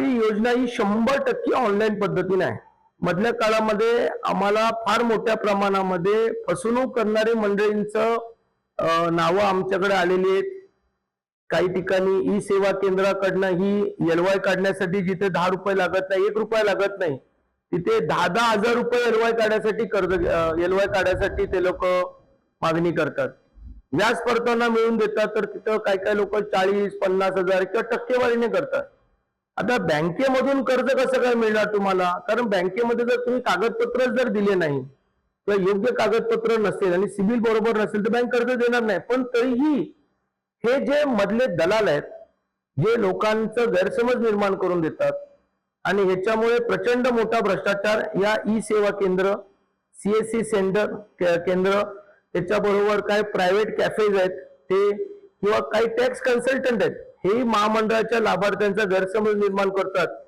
तथापि योजना ही शंभर टक्के ऑनलाईन पद्धतीने आहे. मधल्या काळामध्ये आम्हाला फार मोठ्या प्रमाणामध्ये फसवणूक करणारे मंडळींचं नावं आमच्याकडे आलेली आहेत. काही ठिकाणी ई सेवा केंद्राकडनं ही एलवाय काढण्यासाठी जिथे दहा रुपये लागत नाही एक रुपया लागत नाही तिथे दहा दहा हजार रुपये एलवाय काढण्यासाठी कर्ज एलवाय काढण्यासाठी ते लोक मागणी करतात. व्याज परताना मिळून देतात तर तिथं काही काही लोक चाळीस पन्नास हजार किंवा टक्केवारीने करतात. आता बँकेमधून कर्ज कसं काय मिळणार तुम्हाला? कारण बँकेमध्ये जर तुम्ही कागदपत्र जर दिले नाही किंवा योग्य कागदपत्र नसेल आणि सिबिल बरोबर नसेल तर बँक कर्ज देणार नाही. पण तरीही हे जे मधले दलाल आहेत जे लोकांचं गैरसमज निर्माण करून देतात. आणि ह्याच्यामुळे प्रचंड मोठा भ्रष्टाचार या ई सेवा केंद्र सीएससी सेंटर केंद्र त्याच्याबरोबर काय प्रायव्हेट कॅफेज आहेत ते किंवा काही टॅक्स कन्सल्टंट आहेत. हे महामंडळाच्या लाभार्थ्यांचा गैरसमज निर्माण करतात.